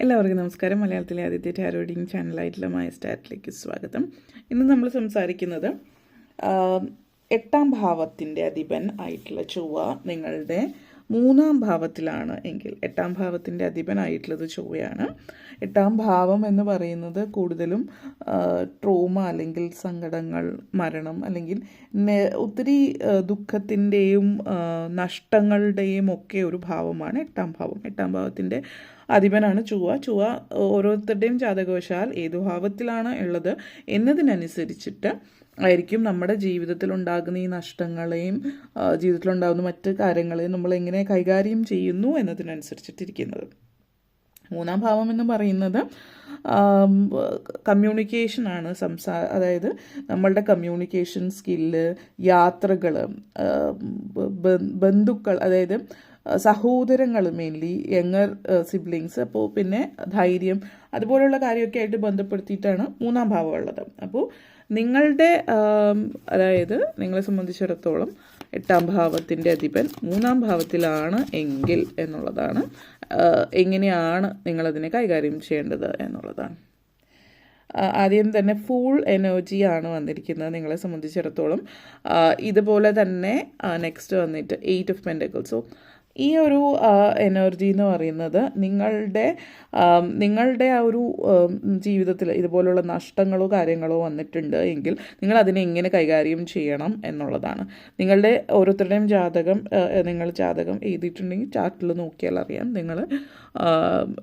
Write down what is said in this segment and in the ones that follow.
എല്ലാവർക്കും നമസ്കാരം. മലയാളത്തിലെ ആദ്യത്തെ ടാരോഡിങ് ചാനലായിട്ടുള്ള മായ സ്റ്റാറ്റിലേക്ക് സ്വാഗതം. ഇന്ന് നമ്മൾ സംസാരിക്കുന്നത് എട്ടാം ഭാവത്തിന്റെ അധിപൻ ആയിട്ടുള്ള ചൊവ്വ നിങ്ങളുടെ മൂന്നാം ഭാവത്തിലാണ് എങ്കിൽ എട്ടാം ഭാവത്തിന്റെ അധിപനായിട്ടുള്ളത് ചൊവ്വയാണ്. എട്ടാം ഭാവം എന്ന് പറയുന്നത് കൂടുതലും ട്രോമ അല്ലെങ്കിൽ സങ്കടങ്ങൾ മരണം അല്ലെങ്കിൽ ഒത്തിരി ദുഃഖത്തിന്റെയും നഷ്ടങ്ങളുടെയും ഒക്കെ ഒരു ഭാവമാണ് എട്ടാം ഭാവം. എട്ടാം ഭാവത്തിന്റെ അധിപനാണ് ചുവ ചൊവ്വ ഓരോരുത്തരുടെയും ജാതകവശാൽ ഏതു ഭാവത്തിലാണ് ഉള്ളത് എന്നതിനനുസരിച്ചിട്ട് ആയിരിക്കും നമ്മുടെ ജീവിതത്തിൽ ഉണ്ടാകുന്ന ഈ നഷ്ടങ്ങളെയും ജീവിതത്തിലുണ്ടാകുന്ന മറ്റ് കാര്യങ്ങളെയും നമ്മൾ എങ്ങനെ കൈകാര്യം ചെയ്യുന്നു എന്നതിനനുസരിച്ചിട്ടിരിക്കുന്നത്. മൂന്നാം ഭാവം എന്ന് പറയുന്നത് കമ്മ്യൂണിക്കേഷനാണ് സംസാ അതായത് നമ്മളുടെ കമ്മ്യൂണിക്കേഷൻ സ്കില്ല് യാത്രകൾ ബന്ധുക്കൾ അതായത് സഹോദരങ്ങൾ മെയിൻലി യങ്ങർ സിബ്ലിങ്സ് അപ്പോൾ പിന്നെ ധൈര്യം അതുപോലെയുള്ള കാര്യമൊക്കെ ആയിട്ട് ബന്ധപ്പെടുത്തിയിട്ടാണ് മൂന്നാം ഭാവം ഉള്ളത്. അപ്പോൾ നിങ്ങളുടെ അതായത് നിങ്ങളെ സംബന്ധിച്ചിടത്തോളം എട്ടാം ഭാവത്തിന്റെ അധിപൻ മൂന്നാം ഭാവത്തിലാണ് എങ്കിൽ എന്നുള്ളതാണ് ആ, എങ്ങനെയാണ് നിങ്ങളതിനെ കൈകാര്യം ചെയ്യേണ്ടത് എന്നുള്ളതാണ്. ആദ്യം തന്നെ ഫുൾ എനർജിയാണ് വന്നിരിക്കുന്നത് നിങ്ങളെ സംബന്ധിച്ചിടത്തോളം. ഇതുപോലെ തന്നെ നെക്സ്റ്റ് വന്നിട്ട് എയ്റ്റ് ഓഫ് പെൻഡക്കിൾസ് സോ ഈ ഒരു എനർജി എന്ന് പറയുന്നത് നിങ്ങളുടെ നിങ്ങളുടെ ആ ഒരു ജീവിതത്തിൽ ഇതുപോലുള്ള നഷ്ടങ്ങളോ കാര്യങ്ങളോ വന്നിട്ടുണ്ട് എങ്കിൽ നിങ്ങൾ അതിനെ എങ്ങനെ കൈകാര്യം ചെയ്യണം എന്നുള്ളതാണ്. നിങ്ങളുടെ ഓരോരുത്തരുടെയും ജാതകം നിങ്ങൾ ജാതകം എഴുതിയിട്ടുണ്ടെങ്കിൽ ചാർട്ടിൽ നോക്കിയാൽ അറിയാം. നിങ്ങൾ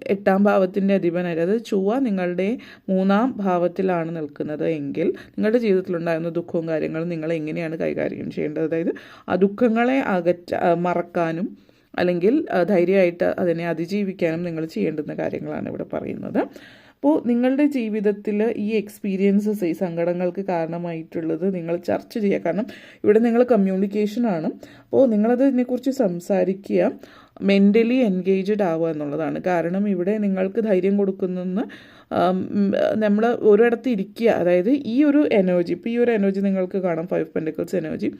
എട്ടാം ഭാവത്തിന്റെ അധിപനായിട്ട് അതായത് ചൊവ്വ നിങ്ങളുടെ മൂന്നാം ഭാവത്തിലാണ് നിൽക്കുന്നത് എങ്കിൽ നിങ്ങളുടെ ജീവിതത്തിലുണ്ടാകുന്ന ദുഃഖവും കാര്യങ്ങളും നിങ്ങൾ എങ്ങനെയാണ് കൈകാര്യം ചെയ്യേണ്ടത്? അതായത് ആ ദുഃഖങ്ങളെ അകറ്റ മറക്കാനും അല്ലെങ്കിൽ ധൈര്യമായിട്ട് അതിനെ അതിജീവിക്കാനും നിങ്ങൾ ചെയ്യേണ്ടുന്ന കാര്യങ്ങളാണ് ഇവിടെ പറയുന്നത്. അപ്പോൾ നിങ്ങളുടെ ജീവിതത്തിൽ ഈ എക്സ്പീരിയൻസസ് ഈ സങ്കടങ്ങൾക്ക് കാരണമായിട്ടുള്ളത് നിങ്ങൾ ചർച്ച ചെയ്യുക. കാരണം ഇവിടെ നിങ്ങൾ കമ്മ്യൂണിക്കേഷനാണ് അപ്പോൾ നിങ്ങളതിനെക്കുറിച്ച് സംസാരിക്കുക മെന്റലി എൻഗേജ്ഡ് ആവുക എന്നുള്ളതാണ്. കാരണം ഇവിടെ നിങ്ങൾക്ക് ധൈര്യം കൊടുക്കുന്നെന്ന് നമ്മൾ ഒരിടത്ത് ഇരിക്കുക. അതായത് ഈ ഒരു എനർജി ഇപ്പോൾ ഈ ഒരു എനർജി നിങ്ങൾക്ക് കാണാം. ഫൈവ് പെൻഡിക്കിൾസ് എനർജി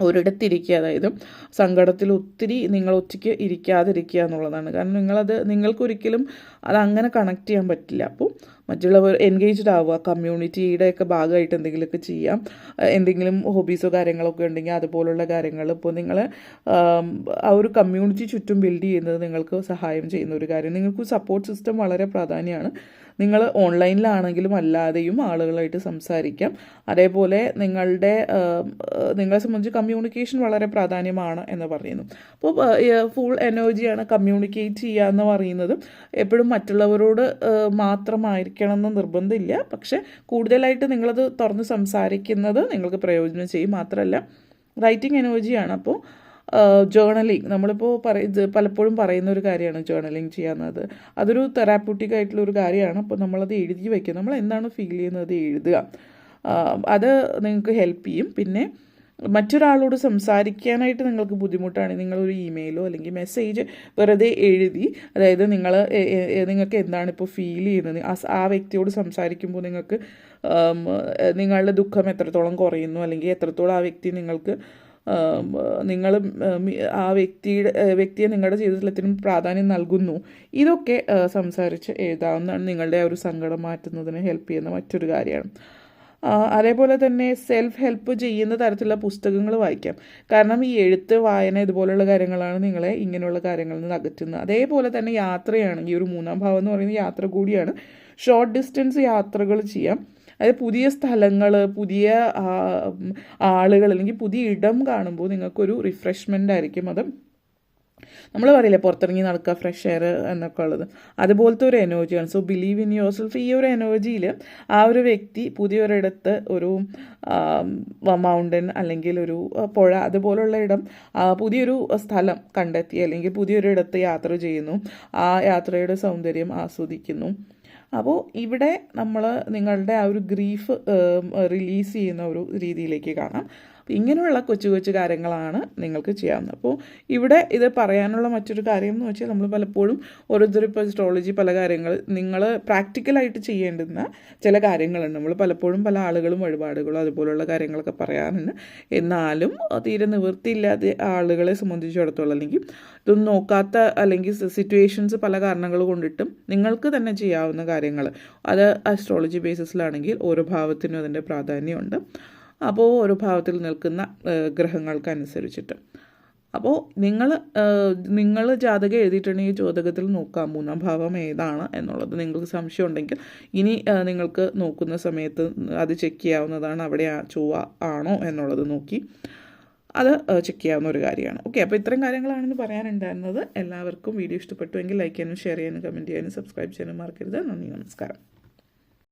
ഒരിടത്തിരിക്കുക. അതായത് സങ്കടത്തിൽ ഒത്തിരി നിങ്ങൾ ഒറ്റയ്ക്ക് ഇരിക്കാതിരിക്കുക എന്നുള്ളതാണ്. കാരണം നിങ്ങളത് നിങ്ങൾക്കൊരിക്കലും അത് അങ്ങനെ കണക്ട് ചെയ്യാൻ പറ്റില്ല. അപ്പോൾ മറ്റുള്ളവർ എൻഗേജ്ഡ് ആവുക കമ്മ്യൂണിറ്റിയുടെ ഒക്കെ ഭാഗമായിട്ട് എന്തെങ്കിലുമൊക്കെ ചെയ്യാം. എന്തെങ്കിലും ഹോബീസോ കാര്യങ്ങളൊക്കെ ഉണ്ടെങ്കിൽ അതുപോലുള്ള കാര്യങ്ങൾ ഇപ്പോൾ നിങ്ങൾ ആ ഒരു കമ്മ്യൂണിറ്റി ചുറ്റും ബിൽഡ് ചെയ്യുന്നത് നിങ്ങൾക്ക് സഹായം ചെയ്യുന്ന ഒരു കാര്യം. നിങ്ങൾക്ക് സപ്പോർട്ട് സിസ്റ്റം വളരെ പ്രാധാന്യമാണ്. നിങ്ങൾ ഓൺലൈനിലാണെങ്കിലും അല്ലാതെയും ആളുകളായിട്ട് സംസാരിക്കാം. അതേപോലെ നിങ്ങളുടെ നിങ്ങളെ സംബന്ധിച്ച് കമ്മ്യൂണിക്കേഷൻ വളരെ പ്രാധാന്യമാണ് എന്ന് പറയുന്നു. അപ്പോൾ ഫുൾ എനർജിയാണ് കമ്മ്യൂണിക്കേറ്റ് ചെയ്യുക എന്ന് പറയുന്നത്. എപ്പോഴും മറ്റുള്ളവരോട് മാത്രമായിരിക്കണം എന്ന് നിർബന്ധമില്ല. പക്ഷേ കൂടുതലായിട്ട് നിങ്ങളത് തുറന്ന് സംസാരിക്കുന്നത് നിങ്ങൾക്ക് പ്രയോജനം ചെയ്യും. മാത്രമല്ല റൈറ്റിംഗ് എനർജിയാണ് അപ്പോൾ ജേർണലിങ് നമ്മളിപ്പോൾ പറയ പലപ്പോഴും പറയുന്ന ഒരു കാര്യമാണ് ജേണലിങ് ചെയ്യാവുന്നത് അതൊരു തെറാപ്യൂട്ടിക് ആയിട്ടുള്ള ഒരു കാര്യമാണ്. അപ്പോൾ നമ്മളത് എഴുതി വയ്ക്കുക നമ്മൾ എന്താണ് ഫീൽ ചെയ്യുന്നത്? എഴുതുക. അത് നിങ്ങൾക്ക് ഹെൽപ്പ് ചെയ്യും. പിന്നെ മറ്റൊരാളോട് സംസാരിക്കാനായിട്ട് നിങ്ങൾക്ക് ബുദ്ധിമുട്ടാണ്. നിങ്ങളൊരു ഇമെയിലോ അല്ലെങ്കിൽ മെസ്സേജ് വെറുതെ എഴുതി അതായത് നിങ്ങൾ നിങ്ങൾക്ക് എന്താണ് ഇപ്പോൾ ഫീൽ ചെയ്യുന്നത്? ആ വ്യക്തിയോട് സംസാരിക്കുമ്പോൾ നിങ്ങൾക്ക് നിങ്ങളുടെ ദുഃഖം എത്രത്തോളം കുറയുന്നു? അല്ലെങ്കിൽ എത്രത്തോളം ആ വ്യക്തി നിങ്ങൾക്ക് നിങ്ങൾ ആ വ്യക്തിയുടെ വ്യക്തിയെ നിങ്ങളുടെ ജീവിതത്തിൽ എത്തിനും പ്രാധാന്യം നൽകുന്നു. ഇതൊക്കെ സംസാരിച്ച് എഴുതാവുന്നതാണ് നിങ്ങളുടെ ആ ഒരു സങ്കടം മാറ്റുന്നതിന് ഹെൽപ്പ് ചെയ്യുന്ന മറ്റൊരു കാര്യമാണ്. അതേപോലെ തന്നെ സെൽഫ് ഹെൽപ്പ് ചെയ്യുന്ന തരത്തിലുള്ള പുസ്തകങ്ങൾ വായിക്കാം. കാരണം ഈ എഴുത്ത് വായന ഇതുപോലെയുള്ള കാര്യങ്ങളാണ് നിങ്ങളെ ഇങ്ങനെയുള്ള കാര്യങ്ങളിൽ നിന്ന് അകറ്റുന്നത്. അതേപോലെ തന്നെ യാത്രയാണ്. ഈ ഒരു മൂന്നാം ഭാവം എന്ന് പറയുന്നത് യാത്ര കൂടിയാണ്. ഷോർട്ട് ഡിസ്റ്റൻസ് യാത്രകൾ ചെയ്യാം. അതായത് പുതിയ സ്ഥലങ്ങൾ പുതിയ ആളുകൾ അല്ലെങ്കിൽ പുതിയ ഇടം കാണുമ്പോൾ നിങ്ങൾക്കൊരു റിഫ്രഷ്മെന്റ് ആയിരിക്കും അത്. നമ്മൾ പറയില്ലേ പുറത്തിറങ്ങി നടക്കുക ഫ്രഷ് എയർ എന്നൊക്കെ ഉള്ളത്. അതുപോലത്തെ ഒരു എനർജിയാണ് so believe in yourself ഈ ഒരു എനർജിയിൽ ആ ഒരു വ്യക്തി പുതിയൊരിടത്ത് ഒരു മൗണ്ടൻ അല്ലെങ്കിൽ ഒരു പുഴ അതുപോലുള്ള ഇടം പുതിയൊരു സ്ഥലം കണ്ടെത്തി അല്ലെങ്കിൽ പുതിയൊരിടത്ത് യാത്ര ചെയ്യുന്നു. ആ യാത്രയുടെ സൗന്ദര്യം ആസ്വദിക്കുന്നു. അപ്പോൾ ഇവിടെ നമ്മൾ നിങ്ങളുടെ ആ ഒരു ഗ്രീഫ് റിലീസ് ചെയ്യുന്ന ഒരു രീതിയിലേക്ക് കാണാം. ഇങ്ങനെയുള്ള കൊച്ചു കൊച്ചു കാര്യങ്ങളാണ് നിങ്ങൾക്ക് ചെയ്യാവുന്നത്. അപ്പോൾ ഇവിടെ ഇത് പറയാനുള്ള മറ്റൊരു കാര്യം എന്ന് വെച്ചാൽ നമ്മൾ പലപ്പോഴും ഓരോരുത്തർ ഇപ്പോൾ അസ്ട്രോളജി പല കാര്യങ്ങൾ നിങ്ങൾ പ്രാക്ടിക്കലായിട്ട് ചെയ്യേണ്ടുന്ന ചില കാര്യങ്ങളുണ്ട്. നമ്മൾ പലപ്പോഴും പല ആളുകളും വഴിപാടുകളും അതുപോലുള്ള കാര്യങ്ങളൊക്കെ പറയാറുണ്ട്. എന്നാലും തീരെ നിവൃത്തിയില്ലാതെ ആളുകളെ സംബന്ധിച്ചിടത്തോളം അല്ലെങ്കിൽ ഇതൊന്നും നോക്കാത്ത അല്ലെങ്കിൽ സിറ്റുവേഷൻസ് പല കാരണങ്ങൾ കൊണ്ടിട്ടും നിങ്ങൾക്ക് തന്നെ ചെയ്യാവുന്ന കാര്യങ്ങൾ. അത് അസ്ട്രോളജി ബേസിസിലാണെങ്കിൽ ഓരോ ഭാവത്തിനും അതിന്റെ പ്രാധാന്യമുണ്ട്. അപ്പോൾ ഓരോ ഭാവത്തിൽ നിൽക്കുന്ന ഗ്രഹങ്ങൾക്കനുസരിച്ചിട്ട്. അപ്പോൾ നിങ്ങൾ നിങ്ങൾ ജാതകം എഴുതിയിട്ടുണ്ടെങ്കിൽ ജോതകത്തിൽ നോക്കാം മൂന്നാം ഭാവം ഏതാണ് എന്നുള്ളത്. നിങ്ങൾക്ക് സംശയം ഉണ്ടെങ്കിൽ ഇനി നിങ്ങൾക്ക് നോക്കുന്ന സമയത്ത് അത് ചെക്ക് ചെയ്യാവുന്നതാണ് അവിടെ ചൊവ്വ ആണോ എന്നുള്ളത് നോക്കി അത് ചെക്ക് ചെയ്യാവുന്ന ഒരു കാര്യമാണ്. ഓക്കെ അപ്പോൾ ഇത്തരം കാര്യങ്ങളാണെന്ന് പറയാനുണ്ടായിരുന്നത്. എല്ലാവർക്കും വീഡിയോ ഇഷ്ടപ്പെട്ടുവെങ്കിൽ ലൈക്ക് ചെയ്യാനും ഷെയർ ചെയ്യാനും കമന്റ് ചെയ്യാനും സബ്സ്ക്രൈബ് ചെയ്യാനും മറക്കരുത്. നന്ദി നമസ്കാരം.